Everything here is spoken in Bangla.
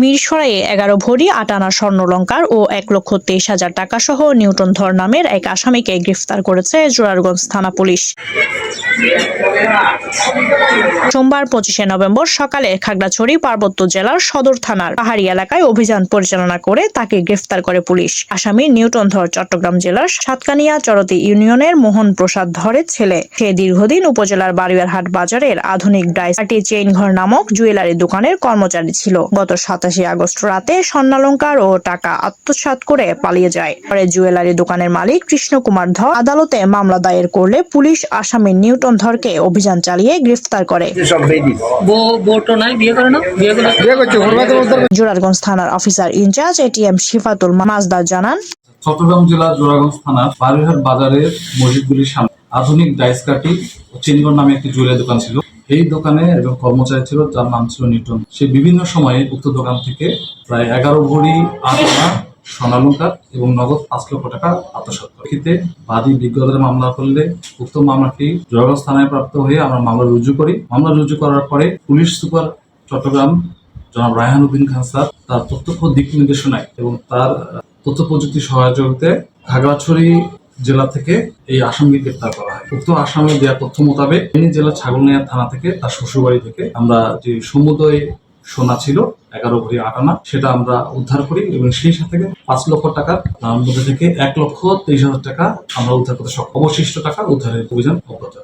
মিরসরাইয়ে এগারো ভরি, আটানা স্বর্ণলঙ্কার ও এক লক্ষ তেইশ হাজার টাকা সহ নিউটন ধর নামের এক আসামিকে গ্রেফতার করেছে জোরারগঞ্জ থানা পুলিশ। সোমবার পঁচিশে নভেম্বর সকালে খাগড়াছড়ি, পার্বত্য জেলার সদর থানার পাহাড়ি এলাকায় অভিযান পরিচালনা করে তাকে গ্রেফতার করে পুলিশ। আসামি নিউটন ধর, চট্টগ্রাম জেলার সাতকানিয়া চরতি ইউনিয়নের মোহন প্রসাদ ধরের ছেলে। সে দীর্ঘদিন উপজেলার বাড়িয়ারহাট বাজারের আধুনিক ডাইসার্টি চেইন ঘর নামক জুয়েলারি দোকানের কর্মচারী ছিল। গত সাতাশে আগস্ট রাতে স্বর্ণালঙ্কার ও টাকা আত্মসাৎ করে পালিয়ে যায়। পরে জুয়েলারি দোকানের মালিক কৃষ্ণ কুমার ধর আদালতে মামলা দায়ের করলে পুলিশ আসামি নিউটন ধরকে অভিযান চালিয়ে গ্রেফতার করে। জোরারগঞ্জ থানার officer in charge ATM Shifatul Majdar জানান চট্টগ্রাম জেলার জোড়াগঞ্জ থানার বারুইহাট বাজারের মসজিদগুলির সামনে আধুনিক ডাইসকাটি ও চিনগর নামে একটি জুয়েলারি দোকান ছিল। এই দোকানে একজন কর্মচারী ছিল যার নাম ছিল নিউটন সে বিভিন্ন সময়ে উক্ত দোকান থেকে প্রায় এগারো ভরি আট আনা স্বর্ণালঙ্কার এবং নগদ পাঁচ লক্ষ টাকা আত্মসাৎ করে। বাদী বিজ্ঞদের মামলা করলে উক্ত মামলাটি জোড়াগঞ্জ থানায় প্রাপ্ত হয়ে আমরা মামলা রুজু করি। মামলা রুজু করার পরে পুলিশ সুপার চট্টগ্রাম জনাব রায়হান উদ্দিন খান স্যার তার প্রত্যক্ষ দিক নির্দেশনায় এবং তার তথ্য প্রযুক্তি সহযোগিতায় খাগড়াছড়ি জেলা থেকে এই আসামিকে গ্রেপ্তার করা হয়। উক্ত আসামের দেওয়া তথ্য মোতাবেক তিনি জেলা ছাগলনাইয়া থানা থেকে তার শ্বশুরবাড়ি থেকে আমরা যে সমুদয় সোনা ছিল, এগারো ভরি আটানা সেটা আমরা উদ্ধার করি এবং সেই সাথে পাঁচ লক্ষ টাকার মধ্যে থেকে এক লক্ষ তেইশ হাজার টাকা আমরা উদ্ধার করতে সব অবশিষ্ট টাকা উদ্ধারের অভিযান অব্যাহত।